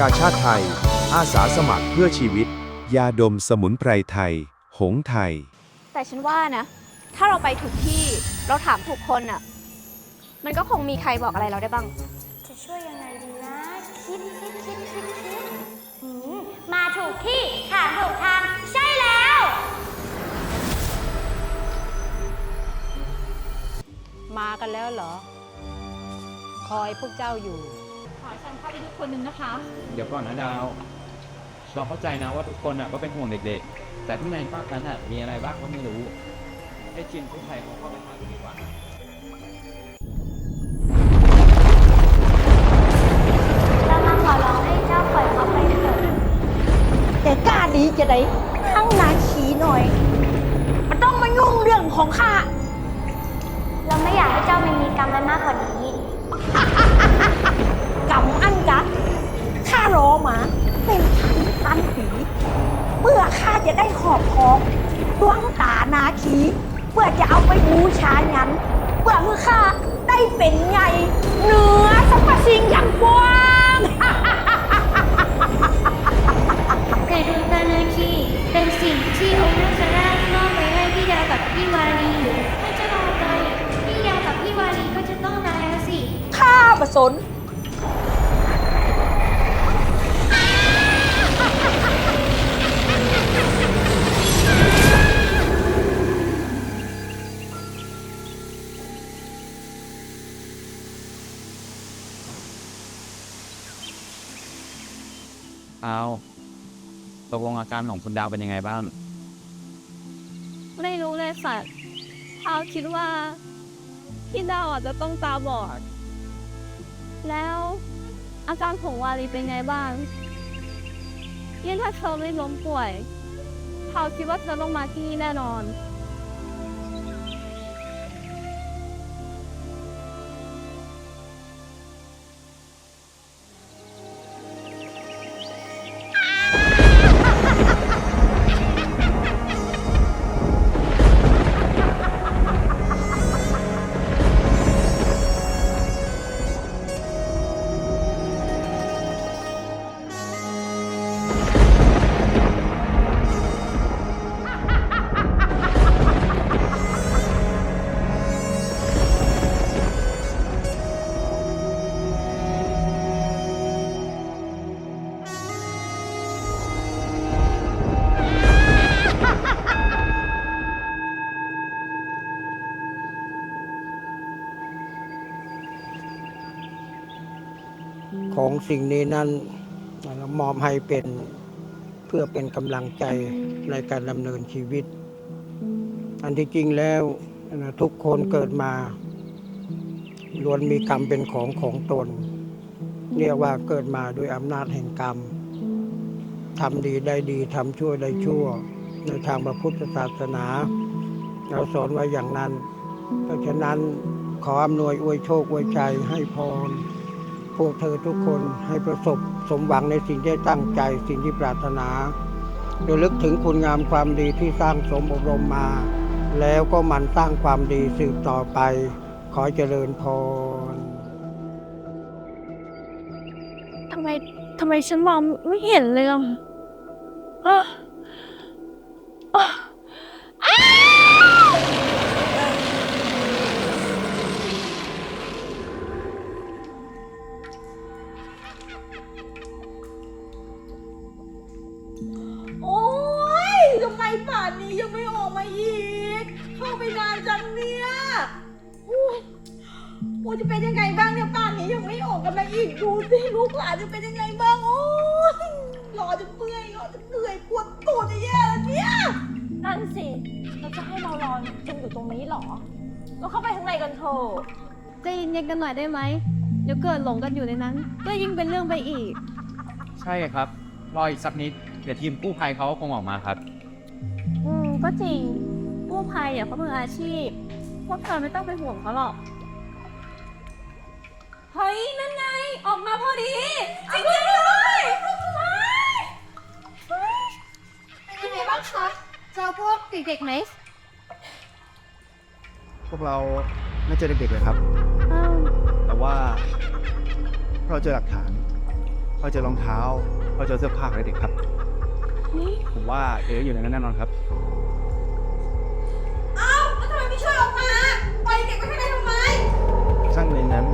กาชาติไทย อาสาสมัครเพื่อชีวิต ยาดมสมุนไพรไทย หงไทย แต่ฉันว่านะ ถ้าเราไปถูกที่เราถามถูกคนอะมันก็คงมีใครบอกอะไรเราได้บ้าง จะช่วยยังไงดีนะ คิดคิดคิดคิดคิดหืมมาถูกที่ถามถูกทางใช่แล้ว มากันแล้วเหรอ คอยพวกเจ้าอยู่ เดี๋ยวก่อนนะดาว เราเข้าใจนะว่าทุกคนอะก็เป็นห่วงเด็กๆ แต่ข้างในภาคนั้นอะมีอะไรบ้างก็ไม่รู้ให้ทีมกู้ภัยเขาเข้าไปหาดูดีกว่านะเรามาขอร้องให้เจ้าปล่อยเขาไปเถิดแต่กล้าดีจะได้ทั้งนาขีหน่อย มันต้องมายุ่งเรื่องของข้า เราไม่อยากให้เจ้าไม่มีกรรมไปมากกว่านี้ กำอันกะข้ารอมา เป็นพันพันปีเพื่อข้าจะได้ขอบครองดวงตานาคี เพื่อจะเอาไปบูชายันเพื่อเมื่อข้าได้เป็นไงเหนือสรรพสิ่งอย่างกว้างแต่ดวงตานาคีเป็นสิ่งที่องค์นาคราชมอบไว้ให้พี่ดาวกับพี่วารีถ้าเจะรอไปพี่ดาวกับพี่วารีก็จะต้องตายแล้วสิ ข้าประสน ตกลงอาการของคุณดาวเป็นยังไงบ้าง ไม่รู้เลยค่ะเอาคิดว่าพี่ดาวอาจจะต้องตาบอด แล้วอาการของวารีเป็นไงบ้างยิ่งถ้าเธอไม่ล้มป่วยเขาคิดว่าเธอต้องมาที่นี่แน่นอน ของสิ่งนี้นั้นเรามอบให้เป็นเพื่อเป็นกำลังใจในการดำเนินชีวิต อันที่จริงแล้วทุกคนเกิดมาล้วนมีกรรมเป็นของของตน เรียกว่าเกิดมาด้วยอำนาจแห่งกรรมทำดีได้ดีทำชั่วได้ชั่ว ในทางพระพุทธศาสนา เราสอนไว้อย่างนั้น เพราะฉะนั้นขออำนวยอวยโชคอวยชัยให้พร พวกเธอทุกคนให้ประสบสมหวังในสิ่งที่ตั้งใจสิ่งที่ปรารถนาโดยลึกถึงคุณงามความดีที่สร้างสมอบรมมา แล้วก็หมันสร้างความดีสืบต่อไป ขอเจริญพรทำไมทำไมฉันมองไม่เห็นเลยอะ จะเป็นยังไงบ้างโอ้ยรอจะเปื่อยรอจะเหนื่อยปวดตูดจะแย่แล้วเนี่ยนั่นสิเราจะให้เรารอจนอยู่ตรงนี้เหรอ เราเข้าไปข้างในกันเถอะใจเย็นๆกันหน่อยได้ไหมเดี๋ยวเกิดหลงกันอยู่ในนั้น ก็ยิ่งเป็นเรื่องไปอีก ใช่ครับ รออีกสักนิด เดี๋ยวทีมกู้ภัยเขาคงออกมาครับ อืมก็จริงกู้ภัยอะเขามืออาชีพ พวกเธอไม่ต้องไปห่วงเขาหรอก เฮ้ยนั่นไง ออกมาพอดี จริงๆเลยเป็นยังไงบ้างคะเจอพวกเด็กๆไหมพวกเราไม่เจอเด็กๆเลยครับ อ้าวแต่ว่าเราเจอหลักฐานเราเจอรองเท้าเราเจอเสื้อผ้าของเด็กๆครับ นี่ผมว่าเอ๋อยู่ในนั้นแน่นอนครับอ้าแล้วทำไมไม่ช่วยออกมา ปล่อยเด็กไว้ข้างในทำไมข้างในนั้นเหมื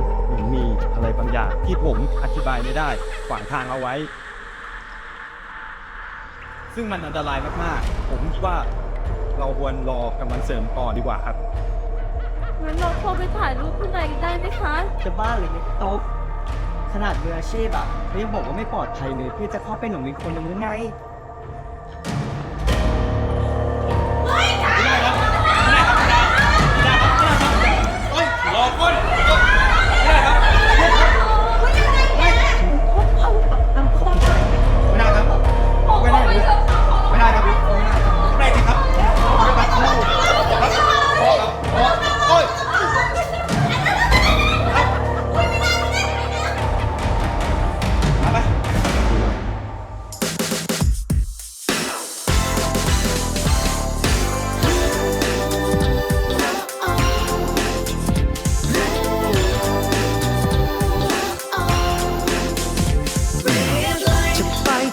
อนมีอะไรบางอย่าง ที่ผมอธิบายไม่ได้ขวางทางเอาไว้ ซึ่งมันอันตรายมากๆ ผมคิดว่าเราควรรอกำลังเสริมก่อนดีกว่าครับ งั้นเราโทรไปถ่ายรูปข้างในได้ไหมคะ จะบ้าหรือไม่โต๊ะขนาดมืออาชีพอะเขายังบอกว่าไม่ปลอดภัยเลยพี่จะเข้าไปหลงมีคนหนึ่งหรือไง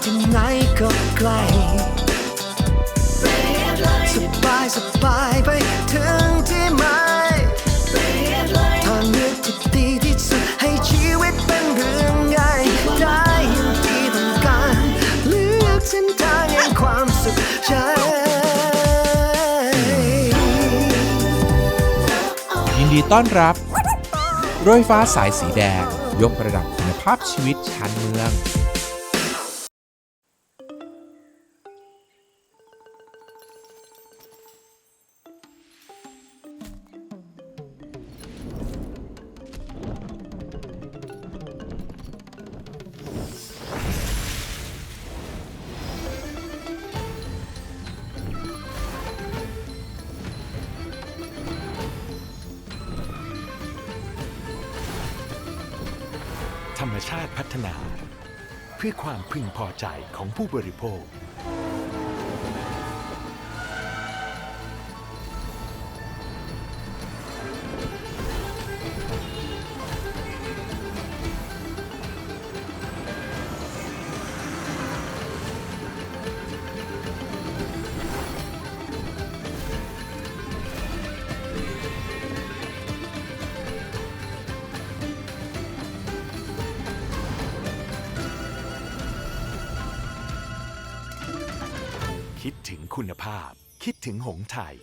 ที่ไหนก็ไกล สบายสบายไปถึงที่หมายทางเลือกที่ดีที่สุดให้ชีวิตเป็นเรื่องใหญ่ได้อย่างที่ต้องการ เลือกเส้นทางแห่งความสุขใจยินดีต้อนรับรถไฟฟ้าสายสีแดง ยกระดับคุณภาพชีวิตชานเมือง ธรรมชาติพัฒนา เพื่อความพึงพอใจของผู้บริโภค คิดถึงคุณภาพ คิดถึงหงไทย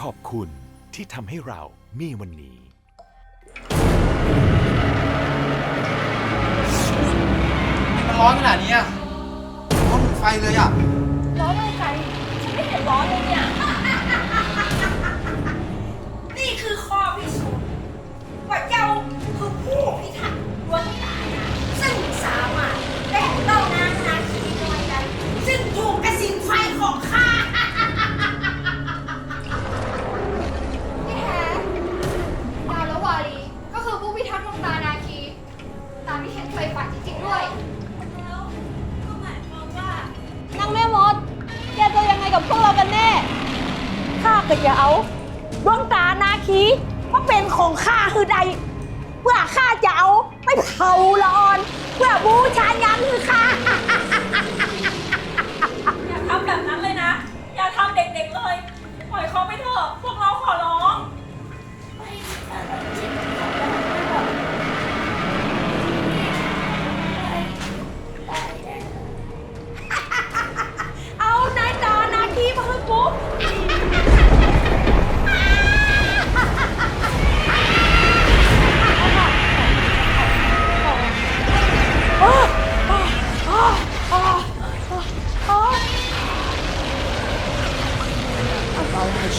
ขอบคุณที่ทำให้เรามีวันนี้ ร้อนขนาดนี้อะร้อนเหมืไฟเลยอะ ร้อนอะไรกัฉันไม่เห็นร้อนเลยเนี่ย นี่คือข้อพิสูจน์ว่าเจ้าคือผู้พิ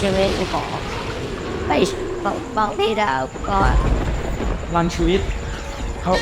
ชีวิตก่อไปปกป้องพี่ดาวก่อนลังชีวิตเขา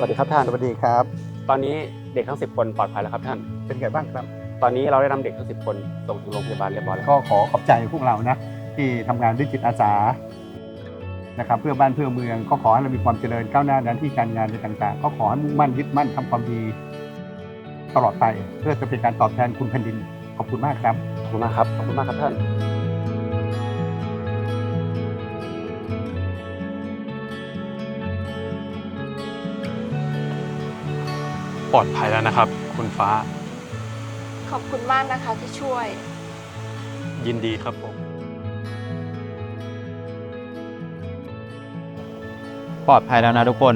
สวัสดีครับท่าน สวัสดีครับ ตอนนี้เด็กทั้ง 10 คนปลอดภัยแล้วครับท่าน เป็นไงบ้างครับ ตอนนี้เราได้นำเด็กทั้ง 10 คนส่งถึงโรงพยาบาลเรียบร้อยแล้วก็ขอขอบใจพวกเรานะ ที่ทำงานด้วยจิตอาสานะครับเพื่อบ้านเพื่อเมืองก็ขอให้เรามีความเจริญก้าวหน้าด้านที่การงานในต่างๆ ก็ขอให้มุ่งมั่นยึดมั่นทำความดี ตลอดไปเพื่อจะเป็นการตอบแทนคุณแผ่นดิน ขอบคุณมากครับ ขอบคุณมากครับ ขอบคุณมากครับท่าน ลอดภัยแล้วนะครับ คุณฟ้า ขอบคุณมากนะคะที่ช่วย ยินดีครับผม ปลอดภัยแล้วนะทุกคน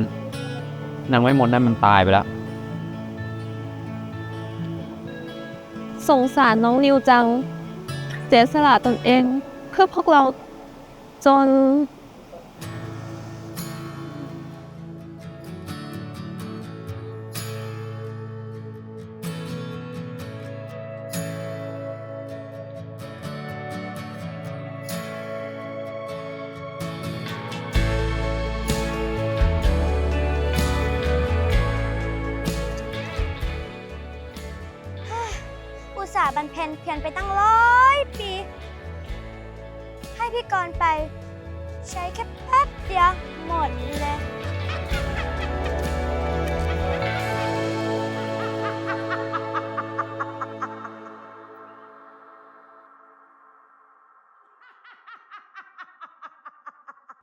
นางไม่มดนั่นมันตายไปแล้ว สงสารน้องนิวจัง เสียสละตนเอง เพื่อพวกเราจน บรรเพนเพียนไปตั้งร้อยปี ให้พี่กรณ์ไป ใช้แค่แป๊บเดียวหมดเลย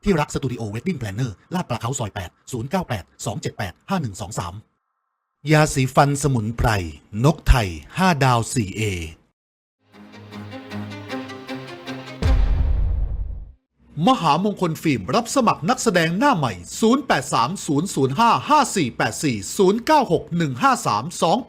ที่รักสตูดิโอเวดดิ้งแพลนเนอร์ลาดปลาเขาซอย 8 098 278 5123 ยาสีฟันสมุนไพร นกไทย 5 ดาว 4A มหามงคลฟิล์มรับสมัครนักแสดงหน้าใหม่ 0830055484 09615328